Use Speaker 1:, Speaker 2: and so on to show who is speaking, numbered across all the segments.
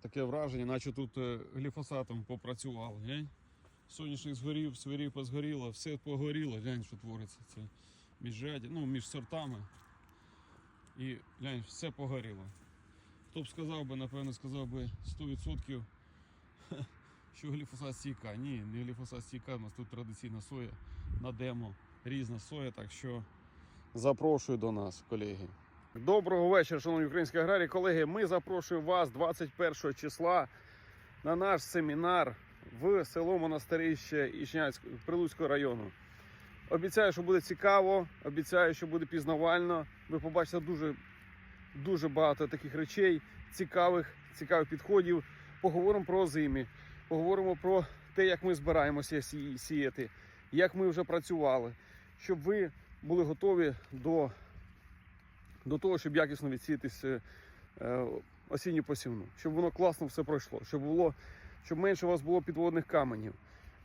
Speaker 1: Таке враження, наче тут е, гліфосатом попрацювали. Глянь. Соняшник згорів, свиріпа згоріла, все погоріло, глянь, що твориться. Це міжряді, ну, між сортами. І глянь, все погоріло. Хто б сказав би, напевно, сказав би 100%, що гліфосат стійка. Ні, не гліфосат стійка, у нас тут традиційна соя на демо, різна соя, так що запрошую до нас, колеги. Доброго вечора, шановні українські аграрії. Колеги, ми запрошуємо вас 21 числа на наш семінар в село Монастирище Ічнянського Прилуцького району. Обіцяю, що буде цікаво, обіцяю, що буде пізнавально. Ви побачите дуже, дуже багато таких речей, цікавих, цікавих підходів. Поговоримо про озимі, поговоримо про те, як ми збираємося сі- сіяти, як ми вже працювали, щоб ви були готові до до того, щоб якісно відсіятися е, осінню посівну, щоб воно класно все пройшло, щоб було, щоб менше у вас було підводних каменів.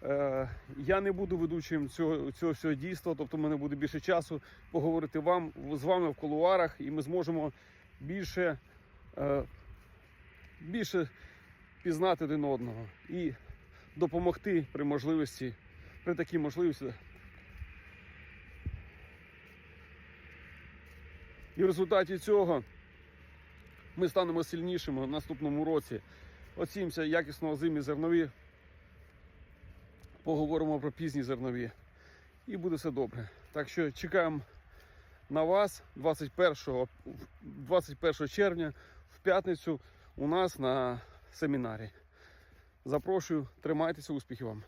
Speaker 1: Е, я не буду ведучим цього, цього всього дійства, тобто в мене буде більше часу поговорити вам з вами в кулуарах, і ми зможемо більше, е, більше пізнати один одного і допомогти при можливості, при такій можливості І в результаті цього ми станемо сильнішими в наступному році. Оцінімося якісно озимі зернові. Поговоримо про пізні зернові. І буде все добре. Так що чекаємо на вас 21, 21 червня в п'ятницю у нас на семінарі. Запрошую, тримайтеся, успіхів вам!